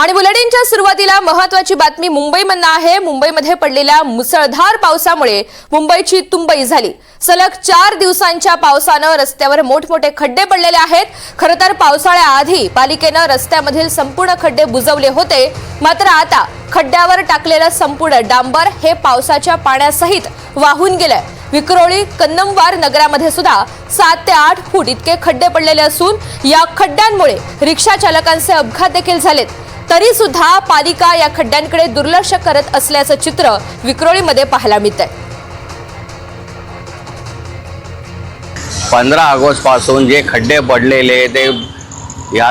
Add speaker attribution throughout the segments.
Speaker 1: आणि बुलेटिनच्या सुरुवातीला महत्वाची बातमी मुंबईमधनं आहे. मुंबईमध्ये पडलेल्या मुसळधार पावसामुळे मुंबईची तुंबई झाली. सलग चार दिवसांच्या पावसानं रस्त्यावर मोठमोठे खड्डे पडलेले आहेत. खरं तर पावसाळ्याआधी पालिकेनं रस्त्यामधील संपूर्ण खड्डे बुजवले होते. मात्र आता खड्ड्यावर टाकलेलं संपूर्ण डांबर हे पावसाच्या पाण्यासहित वाहून गेलंय. विक्रोळी कन्नमवार नगरामध्ये सुद्धा सात ते आठ फूट इतके खड्डे पडलेले असून या खड्ड्यांमुळे रिक्षा चालकांचे अपघात देखील झालेत. तरी सुद्धा पालिका या खड्ड्यांकडे दुर्लक्ष करत असल्याचं चित्र विक्रोळीमध्ये पाहायला मिळतंय.
Speaker 2: पंधरा ऑगस्टपासून जे खड्डे पडलेले ते या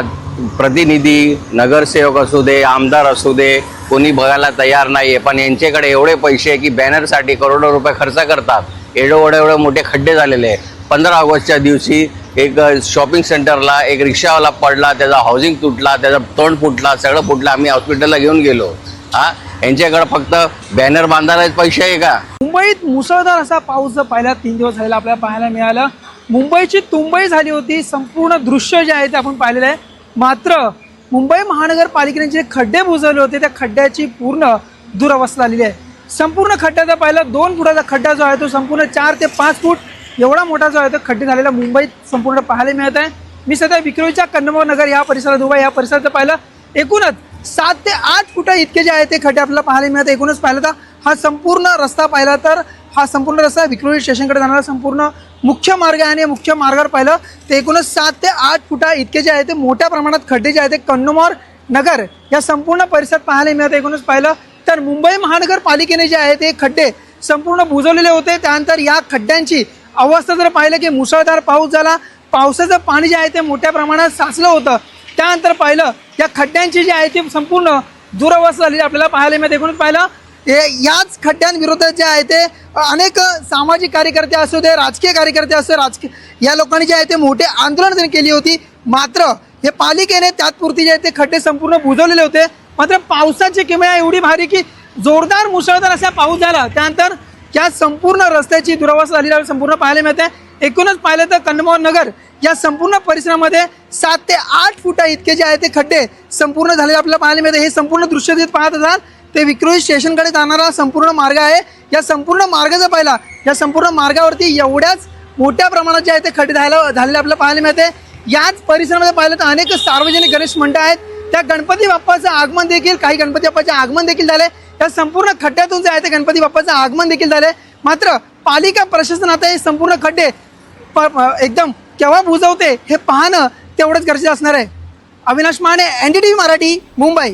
Speaker 2: प्रतिनिधी नगरसेवक असू दे आमदार असू दे कोणी बघायला तयार नाही आहे पण यांच्याकडे एवढे पैसे आहे की बॅनरसाठी करोडो रुपये खर्च करतात. एवढे एवढे मोठे खड्डे झालेले आहे पंधरा ऑगस्टच्या दिवशी एक शॉपिंग सेंटरला एक रिक्षावाला पडला त्याचा हाऊसिंग तुटला त्याचा तोंड फुटला सगळं फुटलं आम्ही हॉस्पिटलला घेऊन गेलो. हा? यांच्याकडे फक्त बॅनर बांधायलाच पैसे आहे का?
Speaker 3: मुंबईत मुसळधार असा पाऊस जर पहिल्या तीन दिवस झालेला आपल्याला पाहायला मिळालं. मुंबईची तुंबई झाली होती संपूर्ण दृश्य जे आहे ते आपण पाहिलेलं आहे. मात्र मुंबई महानगरपालिकेने जे खड्डे बुजवले होते त्या खड्ड्याची पूर्ण दुरावस्था आलेली आहे. संपूर्ण खड्ड्याचा पाहिला दोन फुटाचा खड्डा जो आहे तो संपूर्ण चार ते पाच फूट एवढा मोठा जो आहे तो खड्डे झालेला मुंबईत संपूर्ण पाहायला मिळत आहे. मी सध्या विक्रोळीच्या कन्नमोर नगर या परिसरात उभा या परिसरात पाहिलं एकूणच सात ते आठ फुट इतके जे आहे ते खड्डे आपल्याला पाहायला मिळत एकूणच पाहिलं तर हा संपूर्ण रस्ता पाहिला तर हा संपूर्ण रस्ता विक्रोळी स्टेशनकडे जाणारा संपूर्ण मुख्य मार्ग आहे आणि मुख्य मार्गावर पाहिलं तर एकूणच सात ते आठ फुटा इतके जे आहे ते मोठ्या प्रमाणात खड्डे जे आहेत ते कन्नमोर नगर या संपूर्ण परिसरात पाहायला मिळत एकूणच पाहिलं तर मुंबई महानगरपालिकेने जे आहे ते खड्डे संपूर्ण बुजवलेले होते. त्यानंतर या खड्ड्यांची अवस्था जर पाहिलं की मुसळधार पाऊस झाला पावसाचं पाणी जे आहे ते मोठ्या प्रमाणात साचलं होतं. त्यानंतर पाहिलं या खड्ड्यांची जी आहे ती संपूर्ण दुरवस्था झालेली आपल्याला पाहायला मिळते. एकूणच पाहिलं हे याच खड्ड्यांविरोधात जे आहे ते अनेक सामाजिक कार्यकर्ते असू दे राजकीय कार्यकर्ते असू राजकीय या लोकांनी जे आहे ते मोठे आंदोलन त्यांनी केली होती. मात्र हे पालिकेने त्यातपुरती जे आहे ते खड्डे संपूर्ण बुजवलेले होते. मात्र पावसाची किमया एवढी भारी की जोरदार मुसळधार असा पाऊस झाला. त्यानंतर या संपूर्ण रस्त्याची दुरावस्था झालेली संपूर्ण पाहायला मिळते. एकूणच पाहिलं तर कन्नमोहर नगर या संपूर्ण परिसरामध्ये सात ते आठ फुटा इतके जे आहे ते खड्डे संपूर्ण झालेले आपल्याला पाहायला मिळते. हे संपूर्ण दृश्य जे पाहत असाल ते विक्रोळी स्टेशनकडे जाणारा संपूर्ण मार्ग आहे. या संपूर्ण मार्ग जर पाहिला या संपूर्ण मार्गावरती एवढ्याच मोठ्या प्रमाणात जे आहे ते खड्डे झालं झालेले आपल्याला पाहायला मिळते. याच परिसरामध्ये पाहिलं तर अनेक सार्वजनिक गणेश मंडळ आहेत. त्या गणपती बाप्पाचं आगमन देखील काही गणपती बाप्पाचे आगमन देखील झाले. या संपूर्ण खड्ड्यातून जे आहे ते गणपती बाप्पाचं आगमन देखील झाले मात्र पालिका प्रशासन आता हे संपूर्ण खड्डे प- एकदम केव्हा बुजवते हे पाहणं तेवढंच गरजेचं असणार आहे. Avinash Mane N D T V Marathi Mumbai.